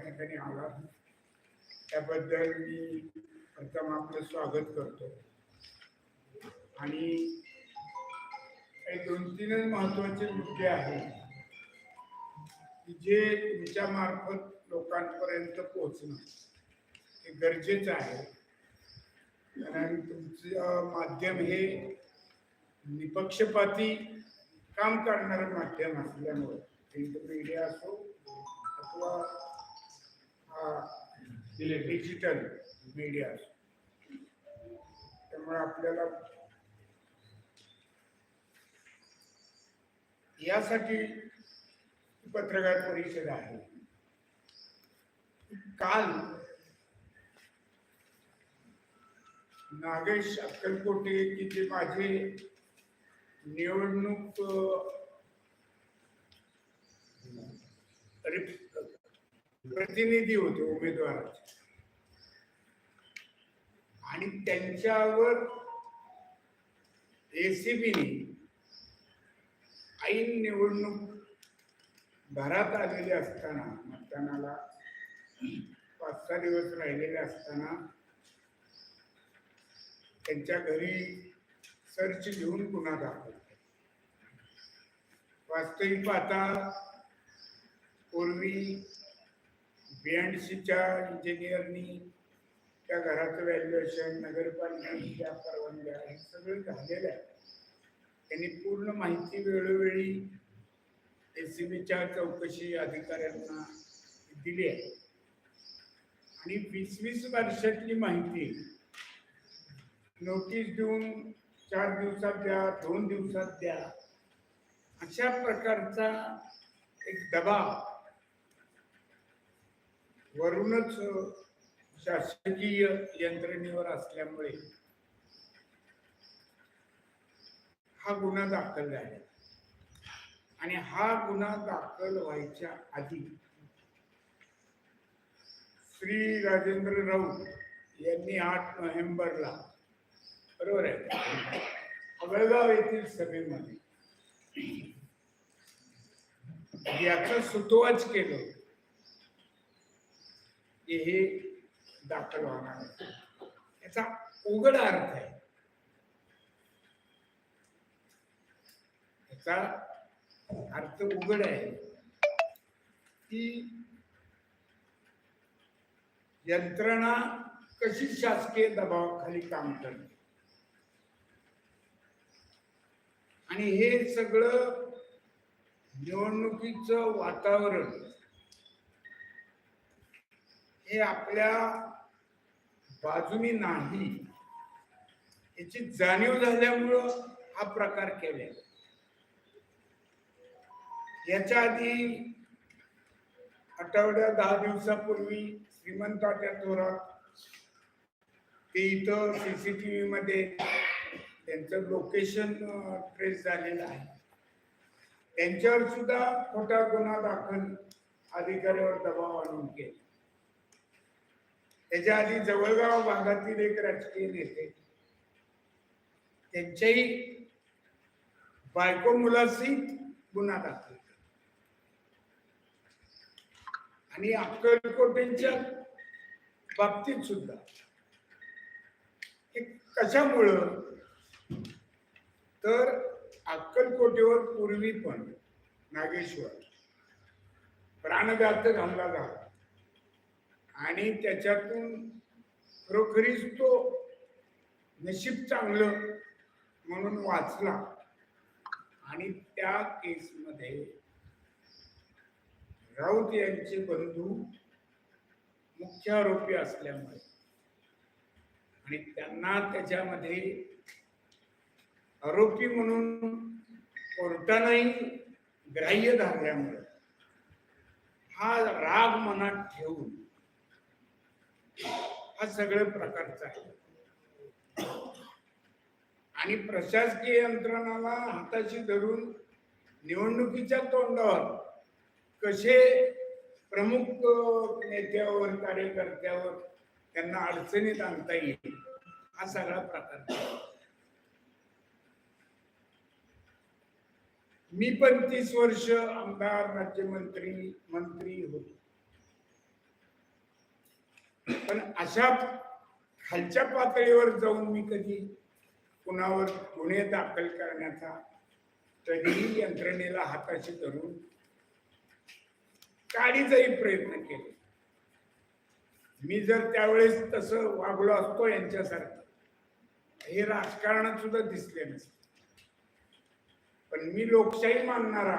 ठिकाणी आला. त्याबद्दल मी प्रथम आपलं स्वागत करतो. आणि दोन तीनच महत्त्वाचे मुद्दे आहेत. की जे तुमच्या मार्फत लोकांपर्यंत पोहोचणं हे गरजेचं आहे. कारण तुमचं माध्यम हे निपक्षपाती काम करणारं माध्यम असल्यामुळे प्रिंट मीडिया असो अथवा डिजिटल मीडिया त्यामुळे आपल्याला यासाठी पत्रकार परिषद आहे. काल नागेश अक्कलकोटे की जे माझे निवडणूक प्रतिनिधी होते उमेदवाराचे. आणि त्यांच्यावर एसीबीने ऐन निवडणूक घरात आलेले असताना मतदानाला पाच सहा दिवस राहिलेले असताना त्यांच्या घरी सर्च घेऊन गुन्हा दाखल वास्तविक पाहता पूर्वी बीएनडीसीच्या इंजिनियरनी त्या घराचं व्हॅल्युएशन नगरपालिकेच्या परवानग्या हे सगळं झालेलं आहे. त्यांनी पूर्ण माहिती वेळोवेळी एस सी बीच्या चौकशी अधिकाऱ्यांना दिली आहे. आणि वीस वीस वर्षातली माहिती नोटीस देऊन चार दिवसात द्या दोन दिवसात द्या अशा प्रकारचा एक दबाव वरूनच शासकीय यंत्रणेवर असल्यामुळे हा गुन्हा दाखल झाला. आणि हा गुन्हा दाखल व्हायच्या आधी श्री राजेंद्र राऊत यांनी आठ नोव्हेंबरला बरोबर आहे अवळगाव येथील सभेमध्ये याचा सुतोवाच केलं. की हे दाखल होणार आहे. याचा उघड अर्थ आहे याचा अर्थ उघड आहे की यंत्रणा कशी शासकीय दबावाखाली काम करते आणि हे सगळं निवडणुकीचं वातावरण हे आपल्या बाजूनी नाही. याची जाणीव झाल्यामुळं हा प्रकार केलेला याच्या आधी आठवड्या दहा दिवसापूर्वी श्रीमंताच्या थोरात ते इथं सीसीटीव्ही मध्ये त्यांचं लोकेशन ट्रेस झालेलं आहे. त्यांच्यावर सुद्धा खोटा गुन्हा दाखल अधिकाऱ्यावर दबाव आणून केला. त्याच्या आधी जवळगाव भागातील एक राजकीय नेते. त्यांच्याही बायको मुलाशी गुन्हा दाखल आणि अक्कलकोटेंच्या बाबतीत सुद्धा कशामुळं? तर अक्कलकोटेवर पूर्वी पण नागेश्वर प्राणघातक हमला झाला. आणि त्याच्यातून खरोखरीच तो नशीब चांगलं म्हणून वाचला. आणि त्या केसमध्ये राऊत यांचे बंधू मुख्य आरोपी असल्यामुळे आणि त्यांना त्याच्यामध्ये आरोपी म्हणून कोर्टानंही ग्राह्य धरल्यामुळे हा राग मनात ठेवून हा सगळ्या प्रकारचा आहे. आणि प्रशासकीय यंत्रणाला हाताशी धरून निवडणुकीच्या तोंडावर कसे प्रमुख नेत्यावर कार्यकर्त्यावर त्यांना अडचणीत आणता येईल हा सगळा प्रकार. मी पण तीस वर्ष आमदार राज्यमंत्री मंत्री होतो. पण अशा खालच्या पातळीवर जाऊन मी कधी कुणावर गुन्हे दाखल करण्याचा कधीही यंत्रणेला हाताशी धरून काढीचाही प्रयत्न केले. मी जर त्यावेळेस तसं वागलो असतो यांच्यासारखं हे राजकारणात सुद्धा दिसले नसते. पण मी लोकशाही मानणारा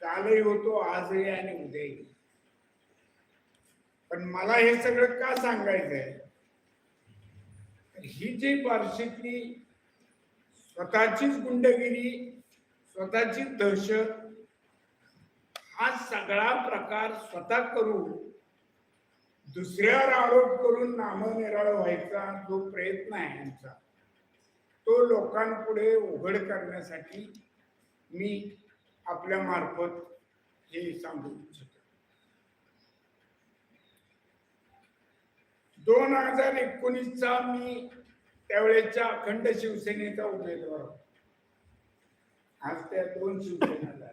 कालही होतो आजही आणि उद्याही. पण मला हे सगळं का सांगायचंय? ही जी बार्शीतली स्वतःचीच गुंडगिरी स्वतःची दहशत हा सगळा प्रकार स्वतः करून दुसऱ्यावर आरोप करून नामनिराळ व्हायचा जो प्रयत्न आहे यांचा तो लोकांपुढे उघड करण्यासाठी मी आपल्या मार्फत हे सांगू इच्छितो. दोन हजार एकोणीसचा मी त्यावेळेच्या अखंड शिवसेनेचा उमेदवार आज त्या दोन शिवसेना झाल्या.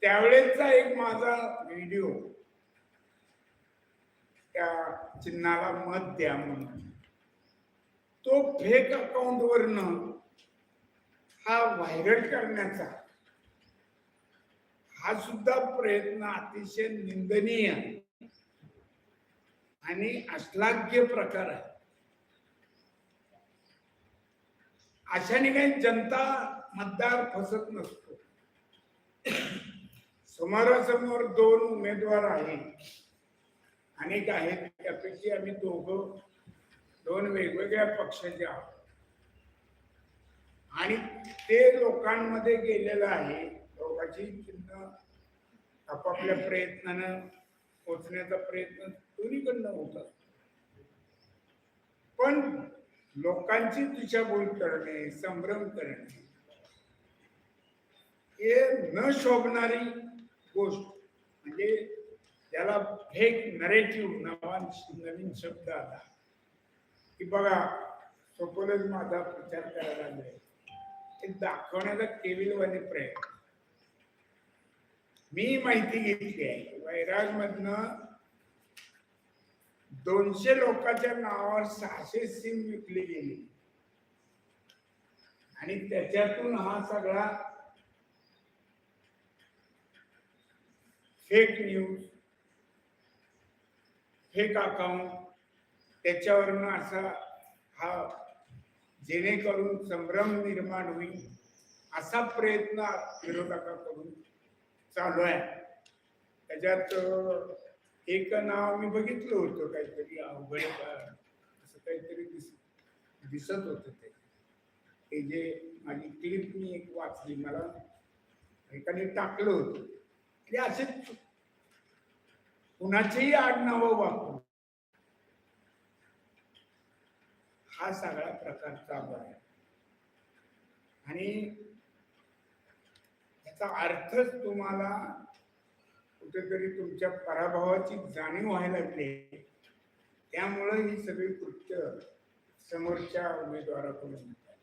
त्यावेळेचा एक माझा व्हिडिओ. त्या चिन्हाला मत द्या म्हणून. तो फेक अकाउंट वरन हा व्हायरल करण्याचा. हा सुद्धा प्रयत्न अतिशय निंदनीय. आहे आणि अश्लाघ्य प्रकार आहे अशाने काही जनता मतदार फसत नसतो. समोरासमोर दोन उमेदवार आहेत. अनेक आहेत. त्यापैकी आम्ही दोघं दोन वेगवेगळ्या पक्षाचे आहोत. आणि ते लोकांमध्ये गेलेलं आहे. लोकांची चिन्ह आपापल्या प्रयत्नानं पोचण्याचा प्रयत्न दोन्हीकडनं होत असतो. पण लोकांची दिशाभूल करणे संभ्रम करणे हे न शोभणारी गोष्ट. म्हणजे त्याला फेक नरेटिव्ह नावा नवीन शब्द आला. की बघा सोपलच माझा प्रचार करायला लागलाय. हे दाखवण्याचा केविलवाने प्रयत्न. मी माहिती घेतली आहे. वैराग मधनं दोनशे लोकांच्या नावावर सहाशे सिम विकली गेली. आणि त्याच्यातून हा सगळा फेक न्यूज फेक अकाउंट त्याच्यावरनं असा हा जेणेकरून संभ्रम निर्माण होईल असा प्रयत्न विरोधकाकडून चालू आहे. त्याच्यात एक नाव मी बघितलं होतं काहीतरी अवघड असं काहीतरी दिस दिसत होतं ते. हे जे माझी क्लिप मी एक वाचली मला एकाने टाकलं होतं. ते असे कुणाचेही आडनावं वापरू. हा सगळा प्रकार चालू आहे. आणि याचा अर्थच तुम्हाला कुठेतरी तुमच्या पराभवाची जाणीव व्हायला लागली त्यामुळं ही सगळी कृत्य समोरच्या उमेदवाराकडून होत आहे.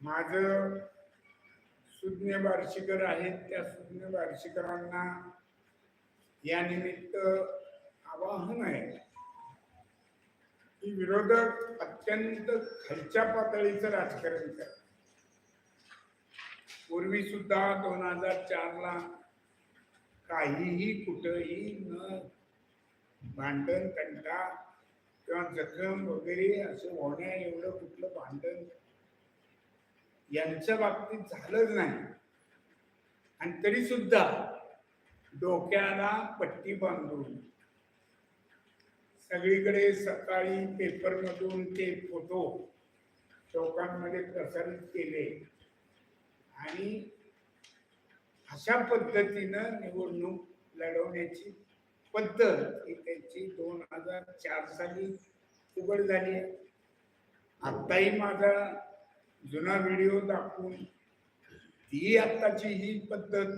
माझं सुज्ञ वार्षिकर आहेत त्या सुज्ञ वार्षिकरांना या निमित्त आवाहन आहे की विरोधक अत्यंत खालच्या पातळीचं राजकारण करतात पूर्वी सुद्धा दोन हजार चार ला काहीही कुठंही न भांडण तंटा किंवा जखम वगैरे असं होण्या एवढं कुठलं भांडण यांच्या बाबतीत झालंच नाही. आणि तरी सुद्धा डोक्याला पट्टी बांधून सगळीकडे सकाळी पेपरमधून ते फोटो चौकांमध्ये प्रसारित केले. आणि अशा पद्धतीनं निवडणूक लढवण्याची पद्धत ही त्यांची दोन हजार चार साली उघड झाली आहे. आत्ताही माझा जुना व्हिडिओ दाखवून ही आत्ताची ही पद्धत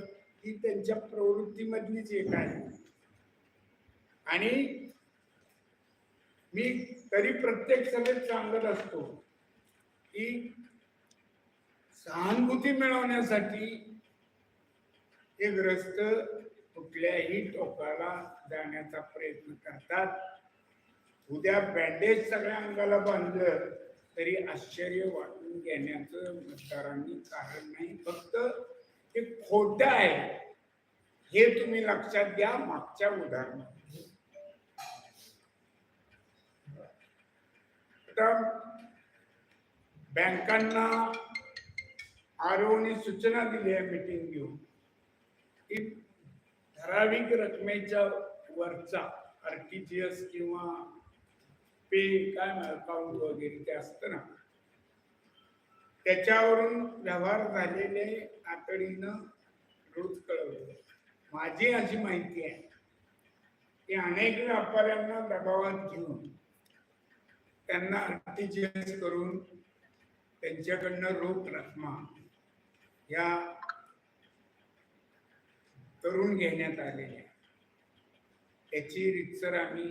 ही त्यांच्या प्रवृत्तीमधलीच एक आहे. आणि मी तरी प्रत्येक सभेत सांगत असतो की सहानुभूती मिळवण्यासाठी हे ग्रस्त कुठल्याही टोकाला जाण्याचा प्रयत्न करतात. उद्या बँडेज सगळ्या अंगाला बांधलं तरी आश्चर्य वाटून घेण्याचं मतदारांनी कारण नाही. फक्त ते खोटं आहे. हे तुम्ही लक्षात घ्या मागच्या उदाहरणात आता बँकांना आरोनी सूचना दिली आहे मीटिंग घेऊन. की ठराविक रकमेच्या वरचा आर टी जी एस किंवा पे काय अकाउंट वगैरे ते असतं ना. त्याच्यावरून व्यवहार झालेले आतडीनं रोज कळवले. माझी अशी माहिती आहे. की अनेक व्यापाऱ्यांना दबावात घेऊन त्यांना आरटीजीएस करून त्यांच्याकडनं रोख रकमा या करून घेण्यात आलेल्या त्याची रितसर आम्ही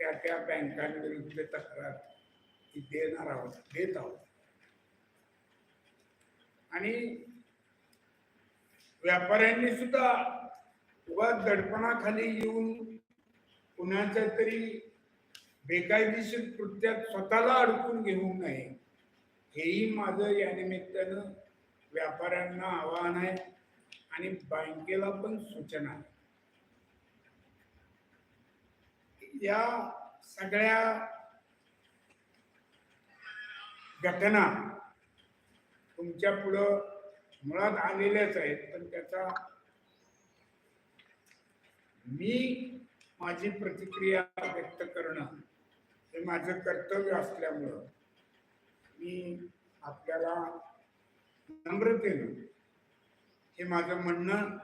त्या त्या बँकांविरुद्ध तक्रार देणार आहोत देत आहोत. आणि व्यापाऱ्यांनी सुद्धा उगा दडपणाखाली येऊन कुणाच्या तरी बेकायदेशीर कृत्यात स्वतःला अडकून घेऊ नये हेही माझं या निमित्तानं व्यापाऱ्यांना आवाहन आहे आणि बँकेला पण सूचना आहे. या सगळ्या घटना तुमच्या पुढं मुळात आलेल्याच आहेत पण त्याचा मी माझी प्रतिक्रिया व्यक्त करणं हे माझं कर्तव्य असल्यामुळं मी आपल्याला नम्रतेनं हे माझं म्हणणं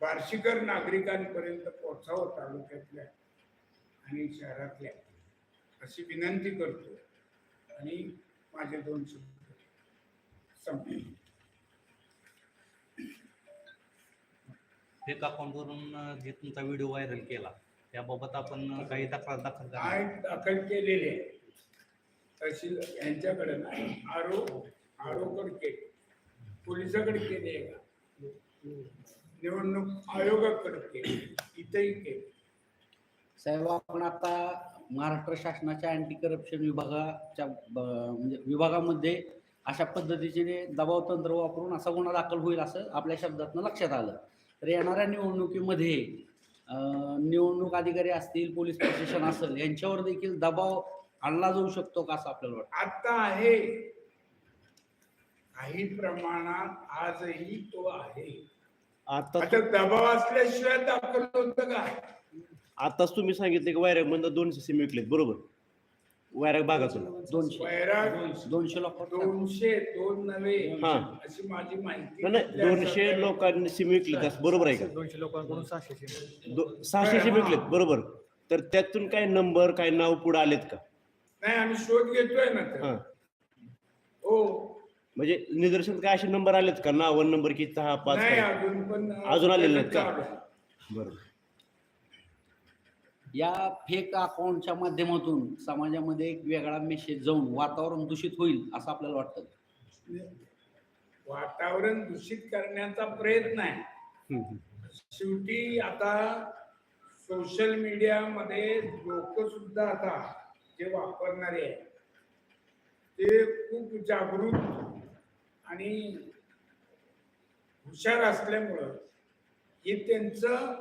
बार्शीकर नागरिकांपर्यंत पोहोचावं तालुक्यातल्या आणि शहरातल्या. अशी विनंती करतो आणि माझे दोन शब्द संपले फेक अकाउंटवरून जे तुमचा व्हिडिओ व्हायरल केला त्याबाबत आपण काही तक्रार दाखल दाखल केलेले आहे. तहसील यांच्याकडे नाही. आरो आरोकडे केले. पोलिसाकडे केले आहे का? निवडणूक आयोगाकडे केले. इथेही केले. साहेब आपण आता महाराष्ट्र शासनाच्या अँटी करप्शन विभागाच्या म्हणजे विभागामध्ये अशा पद्धतीचे दबाव तंत्र वापरून असा गुन्हा दाखल होईल असं आपल्या शब्दातनं लक्षात आलं. तर येणाऱ्या निवडणुकीमध्ये निवडणूक अधिकारी असतील पोलीस प्रशासन असेल यांच्यावर देखील दबाव आणला जाऊ शकतो का असं आपल्याला वाटतं? आता आहे. काही प्रमाणात आजही तो आहे. आता आता दबाव असल्याशिवाय दाखल होतं काय आताच तुम्ही सांगितले की वैराग मधनं दोनशे सिम विकलेत बरोबर? वैराग भागातून दोनशे. वैराग दोनशे. लोक दोनशे दोन नव्हे हा. अशी माझी माहिती नाही, नाही दोनशे लोकांनी सिम विकलेत असं बरोबर आहे का? दोनशे लोकांकडून सहाशे दो- सहाशे सिम विकलेत बरोबर. तर त्यातून काय नंबर काय नाव पुढे आलेत का? नाही आम्ही शोध घेतोय ना हा. हो. म्हणजे निदर्शन काय असे नंबर आलेत का नाव नंबर की सहा पाच नाही काय? अजून पण अजून आलेले नाहीत का? चालू आहे. बरोबर या फेक अकाउंटच्या माध्यमातून समाजामध्ये एक वेगळा मेसेज जाऊन वातावरण दूषित होईल असं आपल्याला वाटतं वातावरण दूषित करण्याचा प्रयत्न आहे हम्म, हम्म. शेवटी आता सोशल मीडियामध्ये लोक सुद्धा आता जे वापरणारे आहेत ते खूप जागरूक आणि हुशार असल्यामुळं हे त्यांचं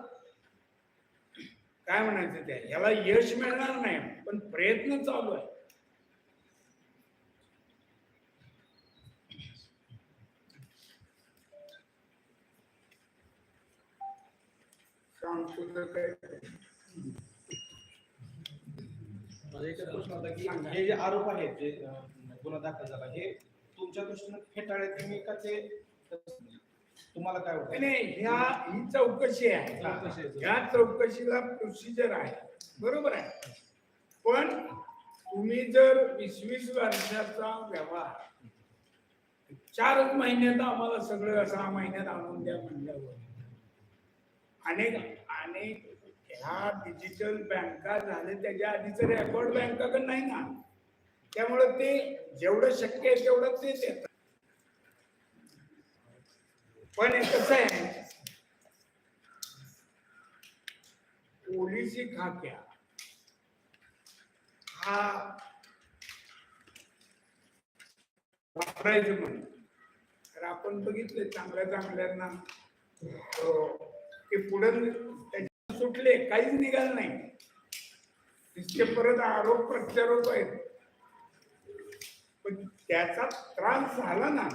काय म्हणायचं त्या याला यश मिळणार नाही पण प्रयत्न चालू आहे. सांगतो काय माझा प्रश्न होता की हे जे आरोप आहेत जे गुन्हा दाखल झाला हे तुमच्या दृष्टीनं फेटाळले तुम्ही का ते तुम्हाला काय वाटतं? नाही ह्या ही चौकशी आहे. चौकशी आहे. ह्या चौकशीला प्रोसिजर आहे. बरोबर आहे. पण तुम्ही जर वीस वीस वर्षाचा व्यवहार चारच महिन्यात आम्हाला सगळं सहा महिन्यात आणून द्या म्हणल्यावर अनेक अनेक ह्या डिजिटल बँका झाले त्याच्या आधीचं रेकॉर्ड बँकाकडे नाही ना. त्यामुळे ते जेवढं शक्य आहे तेवढं ते देत पण कसं आहे? पोलिसी खात्या हा वापरायचं म्हणून. तर आपण बघितले चांगल्या चांगल्यांना ते पुढे त्यांच्या सुटले काहीच निघाल नाही. तिथे परत आरोप प्रत्यारोप आहेत. त्याचा त्रास झाला ना